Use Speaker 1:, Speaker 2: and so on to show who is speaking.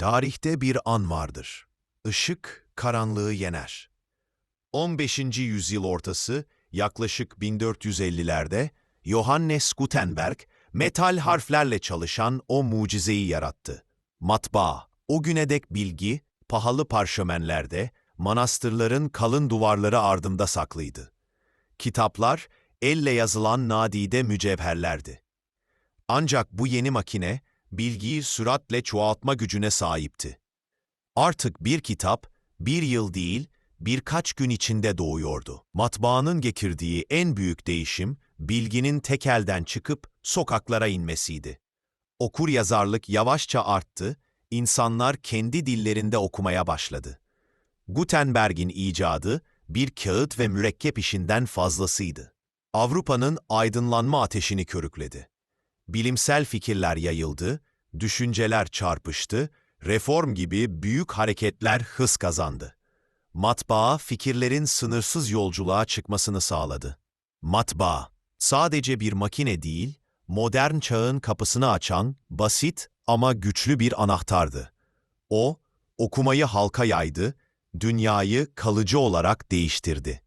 Speaker 1: Tarihte bir an vardır. Işık karanlığı yener. 15. yüzyıl ortası, yaklaşık 1450'lerde Johannes Gutenberg, metal harflerle çalışan o mucizeyi yarattı. Matbaa, o güne dek bilgi, pahalı parşömenlerde, manastırların kalın duvarları ardında saklıydı. Kitaplar, elle yazılan nadide mücevherlerdi. Ancak bu yeni makine, bilgiyi süratle çoğaltma gücüne sahipti. Artık bir kitap, bir yıl değil, birkaç gün içinde doğuyordu. Matbaanın getirdiği en büyük değişim, bilginin tek elden çıkıp sokaklara inmesiydi. Okur yazarlık yavaşça arttı, insanlar kendi dillerinde okumaya başladı. Gutenberg'in icadı, bir kağıt ve mürekkep işinden fazlasıydı. Avrupa'nın aydınlanma ateşini körükledi. Bilimsel fikirler yayıldı, düşünceler çarpıştı, reform gibi büyük hareketler hız kazandı. Matbaa fikirlerin sınırsız yolculuğa çıkmasını sağladı. Matbaa, sadece bir makine değil, modern çağın kapısını açan, basit ama güçlü bir anahtardı. O, okumayı halka yaydı, dünyayı kalıcı olarak değiştirdi.